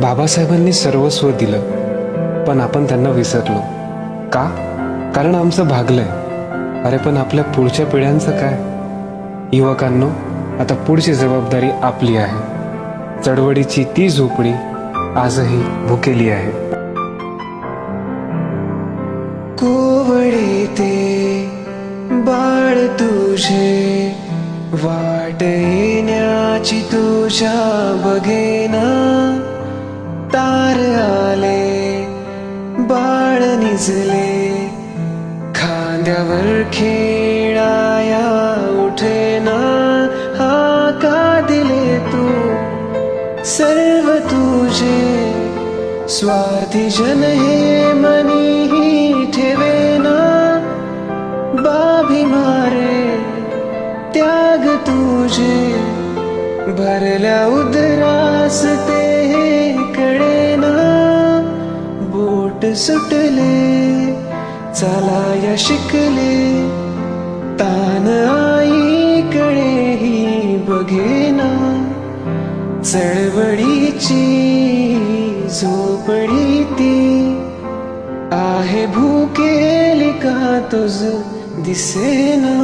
बाबासाहेबांनी सर्वस्व दिलं पण आपण त्यांना विसरलो. का? कारण आमचं भागलंय. अरे पण आपल्या पुढच्या पिढ्यांचं काय? युवकांनो आता पुढची जबाबदारी आपली आहे. चळवळीची ती झोपडी आजही भुकेली आहे. कोवडे ते बाळ तुझे वाट येण्याची तुझ्या बघे. बाळ खांद्यावर खेळाया उठेना हा का दिले तू? सर्व तुझे स्वार्थी जन हे मनीही ठेवेना बाभी मारे त्याग तुझे भरल्या उदरास ते बोट सुटले चला या शिकले. तान आईकडेही बघेना चळवळीची झोपडी ती. आहे भूकेली का तुझ दिसेना?